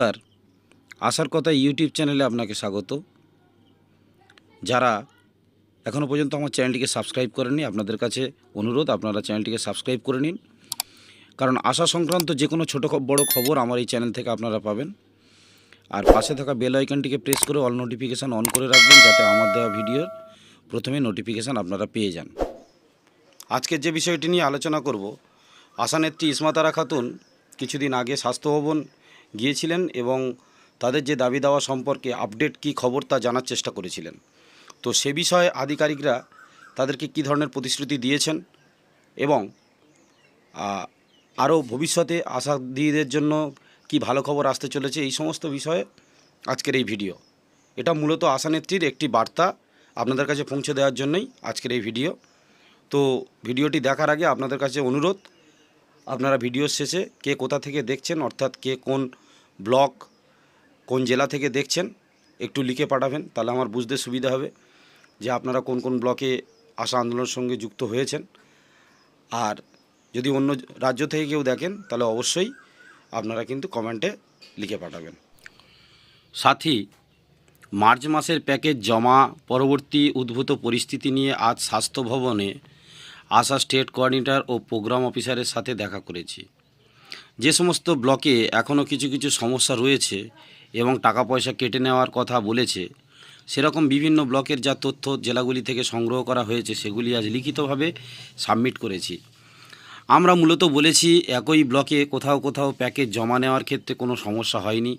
নমস্কার। আসার কথা ইউটিউব চ্যানেলে আপনাকে স্বাগত। যারা এখনও পর্যন্ত আমার চ্যানেলটিকে সাবস্ক্রাইব করেননি, আপনাদের কাছে অনুরোধ, আপনারা চ্যানেলটিকে সাবস্ক্রাইব করে নিন। কারণ আশা সংক্রান্ত যে কোনো ছোটো বড় খবর আমার এই চ্যানেল থেকে আপনারা পাবেন। আর পাশে থাকা বেল আইকনটিকে প্রেস করে অল নোটিফিকেশান অন করে রাখবেন, যাতে আমার দেওয়া ভিডিওর প্রথমে নোটিফিকেশান আপনারা পেয়ে যান। আজকের যে বিষয়টি নিয়ে আলোচনা করব, আশানেত্রী ইসমাতারা খাতুন, কিছুদিন আগে স্বাস্থ্য ভবন গিয়েছিলেন এবং তাদের যে দাবি দাওয়া সম্পর্কে আপডেট কি খবর তা জানার চেষ্টা করেছিলেন। তো সে বিষয়ে আধিকারিকরা তাদেরকে কী ধরনের প্রতিশ্রুতি দিয়েছেন এবং আরও ভবিষ্যতে আশাদীদের জন্য কি ভালো খবর আসতে চলেছে এই সমস্ত বিষয়ে আজকের এই ভিডিও। এটা মূলত আশানেত্রীর একটি বার্তা আপনাদের কাছে পৌঁছে দেওয়ার জন্যই আজকের এই ভিডিও। তো ভিডিওটি দেখার আগে আপনাদের কাছে অনুরোধ, আপনারা ভিডিওর শেষে কে কোথা থেকে দেখছেন, অর্থাৎ কে কোন ব্লক কোন জেলা থেকে দেখছেন, একটু লিখে পাঠাবেন, তাহলে আমার বুঝতে সুবিধা হবে যে আপনারা কোন কোন ব্লকে আশা আন্দোলনের সঙ্গে যুক্ত হয়েছেন। আর যদি অন্য রাজ্য থেকে কেউ দেখেন, তাহলে অবশ্যই আপনারা কিন্তু কমেন্টে লিখে পাঠাবেন। সাথী, মার্চ মাসের প্যাকেজ জমা, পরবর্তী উদ্ভূত পরিস্থিতি নিয়ে আজ স্বাস্থ্য ভবনে আশা স্টেট কোঅর্ডিনেটর ও প্রোগ্রাম অফিসারের সাথে দেখা করেছি। যে সমস্ত ব্লকে এখনও কিছু কিছু সমস্যা রয়েছে এবং টাকা পয়সা কেটে নেওয়ার কথা বলেছে, সেরকম বিভিন্ন ব্লকের যা তথ্য জেলাগুলি থেকে সংগ্রহ করা হয়েছে, সেগুলি আজ লিখিতভাবে সাবমিট করেছি। আমরা মূলত বলেছি, একই ব্লকে কোথাও কোথাও প্যাকেজ জমা নেওয়ার ক্ষেত্রে কোনো সমস্যা হয়নি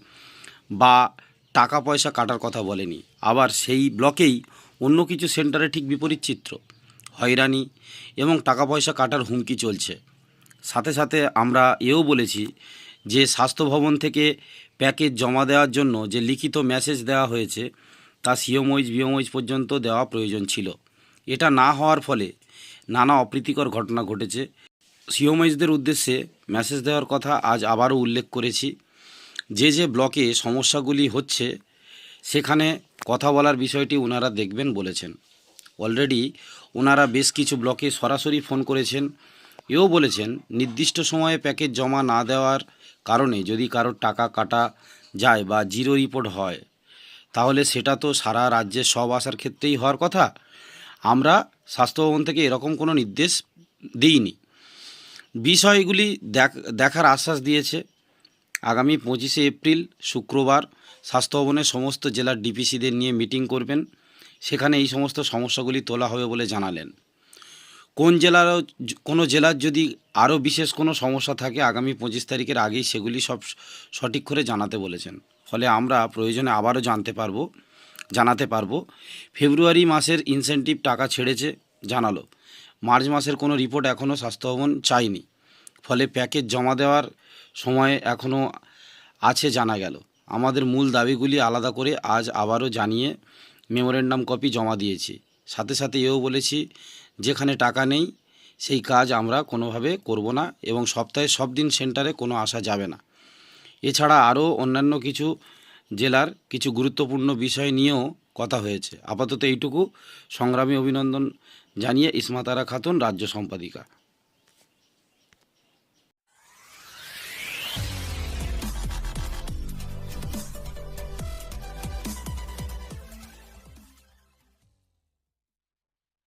বা টাকা পয়সা কাটার কথা বলেনি। আবার সেই ব্লকেই অন্য কিছু সেন্টারে ঠিক বিপরীত চিত্র, হয়রানি এবং টাকা পয়সা কাটার হুমকি চলছে। সাথে সাথে আমরা এও বলেছি যে স্বাস্থ্য ভবন থেকে প্যাকেজ জমা দেওয়ার জন্য যে লিখিত মেসেজ দেওয়া হয়েছে, তা সিওমইজ বিওমইজ পর্যন্ত দেওয়া প্রয়োজন ছিল। এটা না হওয়ার ফলে নানা অপ্রীতিকর ঘটনা ঘটেছে। সিওমইজদের উদ্দেশ্যে মেসেজ দেওয়ার কথা আজ আবারও উল্লেখ করেছি। যে যে ব্লকে সমস্যাগুলি হচ্ছে, সেখানে কথা বলার বিষয়টি ওনারা দেখবেন বলেছেন। অলরেডি ওনারা বেশ কিছু ব্লকে সরাসরি ফোন করেছেন। এও বলেছেন, নির্দিষ্ট সময়ে প্যাকেজ জমা না দেওয়ার কারণে যদি কারোর টাকা কাটা যায় বা জিরো রিপোর্ট হয়, তাহলে সেটা তো সারা রাজ্যের সব আসার ক্ষেত্রেই হওয়ার কথা। আমরা স্বাস্থ্য ভবন থেকে এরকম কোনো নির্দেশ দিইনি। বিষয়গুলি দেখ- দেখার আশ্বাস দিয়েছে আগামী পঁচিশে এপ্রিল, শুক্রবার স্বাস্থ্য ভবনের সমস্ত জেলার ডিপিসিদের নিয়ে মিটিং করবেন। সেখানে এই সমস্ত সমস্যাগুলি তোলা হবে বলে জানালেন। কোন জেলার কোনো জেলার যদি আরও বিশেষ কোনো সমস্যা থাকে, আগামী পঁচিশ তারিখের আগেই সেগুলি সব সঠিক করে জানাতে বলেছেন। ফলে আমরা প্রয়োজনে আবারও জানতে পারব, জানাতে পারব। ফেব্রুয়ারি মাসের ইনসেন্টিভ টাকা ছেড়েছে, জানালো। মার্চ মাসের কোনো রিপোর্ট এখনও স্বাস্থ্য ভবন চায়নি ফলে প্যাকেজ জমা দেওয়ার সময় এখনও আছে জানা গেল। আমাদের মূল দাবিগুলি আলাদা করে আজ আবারও জানিয়ে মেমোরেন্ডাম কপি জমা দিয়েছি। সাথে সাথে এও বলেছি যেখানে টাকা নেই, সেই কাজ আমরা কোনোভাবে করব না এবং সপ্তাহে সব দিন সেন্টারে কোনো আসা যাবে না। এছাড়া আরও অন্যান্য কিছু জেলার কিছু গুরুত্বপূর্ণ বিষয় নিয়েও কথা হয়েছে। আপাতত এইটুকু। সংগ্রামী অভিনন্দন জানিয়ে ইসমাতারা খাতুন, রাজ্য সম্পাদিকা।